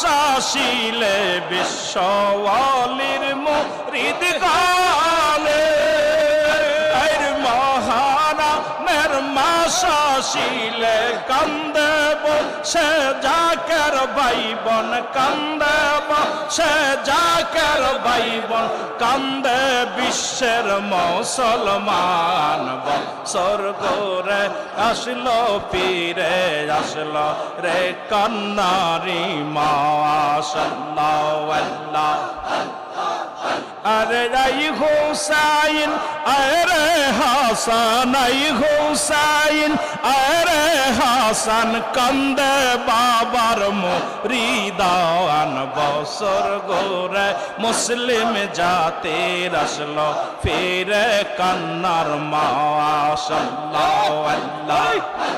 শাসিলে বিশ্বলির মুরিদ এর মহানা মের মাস আসিলে কান্দে সে জাকের ভাইবন কান্দে সে জাকের ভাইবন কান্দে বিশ্বের মুসলমান স্বর্গরে আসলো, পীরে আসলো রে, কন্নারি মা সাল্লাল্লাহু আলাইহি আরে রাই হুসাইন, আরে হাসান আই হুসাইন, আরে হাসান কান্দে বাবার মুরিদান বসর গোরে মুসলিম জাতে রসলো ফিরে কান্নার মা আলাইহি